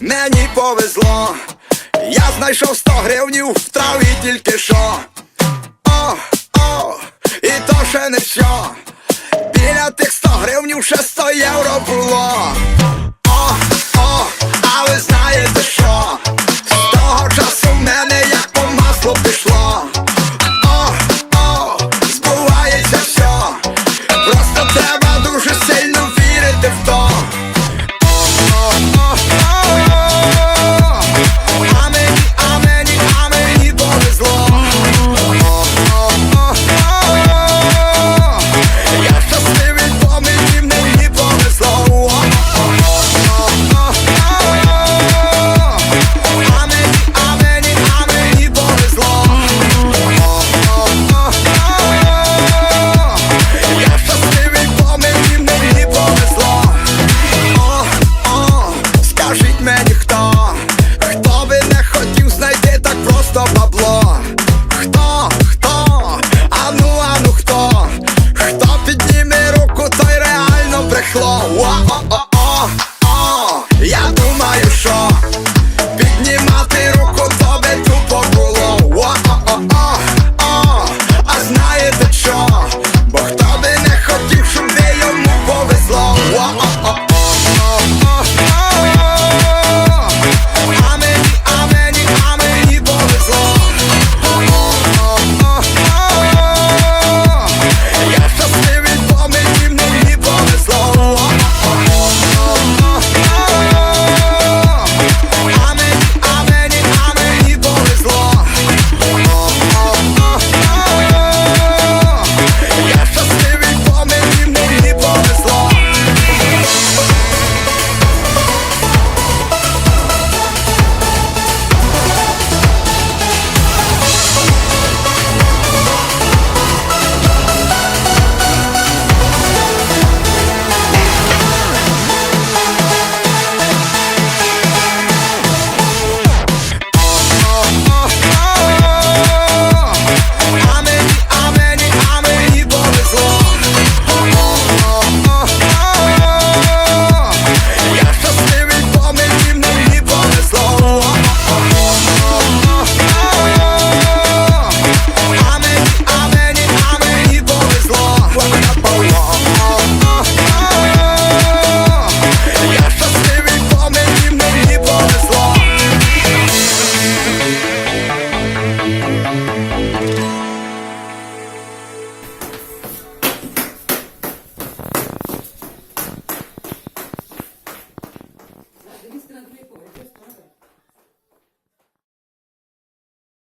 Мені повезло, я знайшов 100 гривнів в траві тільки що. О, о, і то ще не що. Біля тих 100 гривнів ще 100 євро було.